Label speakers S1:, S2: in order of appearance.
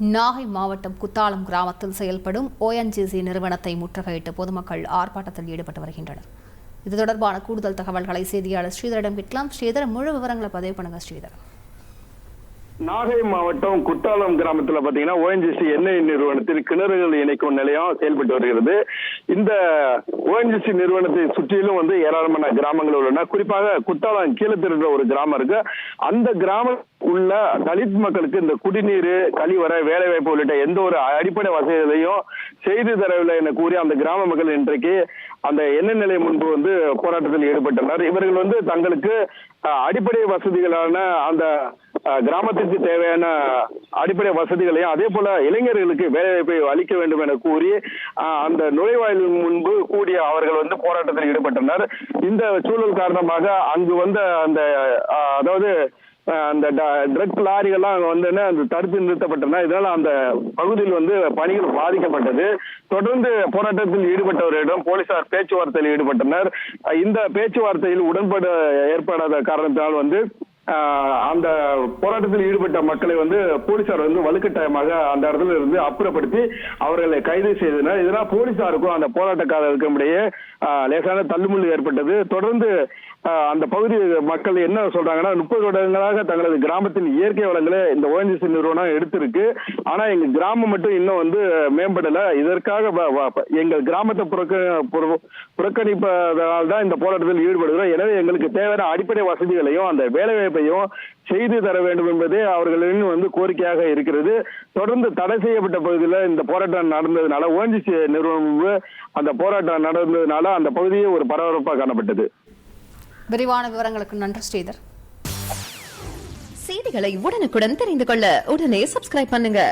S1: நாகை மாவட்டம் குத்தாலம் கிராமத்தில் செயல்படும் ஓஎன்ஜிசி நிறுவனத்தை முற்றுகையிட்டு பொதுமக்கள் ஆர்ப்பாட்டத்தில் ஈடுபட்டு வருகின்றனர். இது தொடர்பான கூடுதல் தகவல்களை செய்தியாளர் ஸ்ரீதரிடம் கேட்கலாம். ஸ்ரீதர் முழு விவரங்களை பதிவு பண்ணுங்க ஸ்ரீதர்.
S2: நாகை மாவட்டம் குட்டாலம் கிராமத்துல பாத்தீங்கன்னா ஓஎன்ஜிசி எண்ணெய் நிறுவனத்தில் கிணறுகள் இணைக்கும் நிலையம் செயல்பட்டு வருகிறது. இந்த ஓஎன்ஜிசி நிறுவனத்தை சுற்றிலும் வந்து ஏராளமான கிராமங்கள் உள்ளன. குறிப்பாக குத்தாலம் கீழத்திருந்த ஒரு கிராமம் இருக்கு. அந்த கிராம உள்ள தலித் மக்களுக்கு இந்த குடிநீர் கழிவற வேலை வாய்ப்பு உள்ளிட்ட எந்த ஒரு அடிப்படை வசதிகளையும் செய்து தரவில்லை என கூறி அந்த கிராம மக்கள் இன்றைக்கு அந்த எண்ணெய் நிலையம் முன்பு வந்து போராட்டத்தில் ஈடுபட்டனர் இவர்கள் வந்து தங்களுக்கு அடிப்படை வசதிகளான அந்த கிராமத்திற்கு தேவையான அடிப்படை வசதிகளையும் அதே போல இளைஞர்களுக்கு வேலைவாய்ப்பை அளிக்க வேண்டும் என கூறி அந்த நுழைவாயிலின் முன்பு கூடிய அவர்கள் வந்து போராட்டத்தில் ஈடுபட்டனர். இந்த சூழல் காரணமாக அங்கு வந்த அந்த அதாவது அந்த ட்ரக் லாரிகள்லாம் அங்க வந்து அந்த தடுத்து நிறுத்தப்பட்டன. இதனால அந்த பகுதியில் வந்து பணிகள் பாதிக்கப்பட்டது. தொடர்ந்து போராட்டத்தில் ஈடுபட்டவர்களிடம் போலீசார் பேச்சுவார்த்தையில் ஈடுபட்டனர். இந்த பேச்சுவார்த்தையில் உடன்பட ஏற்படாத காரணத்தினால் வந்து அந்த போராட்டத்தில் ஈடுபட்ட மக்களை வந்து போலீசார் வந்து வலுக்கட்டாயமாக அந்த இடத்துல இருந்து அப்புறப்படுத்தி அவர்களை கைது செய்தனர். இதனால் போலீசாருக்கும் அந்த போராட்டக்காரருக்கும் இடையே லேசான தள்ளுமுள்ளு ஏற்பட்டது. தொடர்ந்து அந்த பகுதி மக்கள் என்ன சொல்றாங்கன்னா முப்பது வருடங்களாக தங்களது கிராமத்தின் இயற்கை வளங்களை இந்த ஓஎன்ஜிசி நிறுவனம் எடுத்திருக்கு. ஆனா எங்க கிராமம் மட்டும் இன்னும் வந்து மேம்படல. இதற்காக வ- எங்கள் கிராமத்தை புறக்க புற- புறக்கணிப்பதால் தான் இந்த போராட்டத்தில் ஈடுபடுகிறோம். எனவே எங்களுக்கு தேவையான அடிப்படை வசதிகளையும் அந்த வேலைவாய்ப்பையும் செய்து தர வேண்டும் என்பதே அவர்களின் வந்து கோரிக்கையாக இருக்கிறது. தொடர்ந்து தடை செய்யப்பட்ட பகுதியில் இந்த போராட்டம் நடந்ததுனால ஓஎன்ஜிசி நிறுவனம் அந்த போராட்டம் நடந்ததுனால அந்த பகுதியே ஒரு பரபரப்பாக காணப்பட்டது.
S1: விரிவான விவரங்களுக்கு நன்றி ஸ்ரீதர்.
S3: செய்திகளை உடனுக்குடன் தெரிந்து கொள்ள உடனே சப்ஸ்கிரைப் பண்ணுங்க.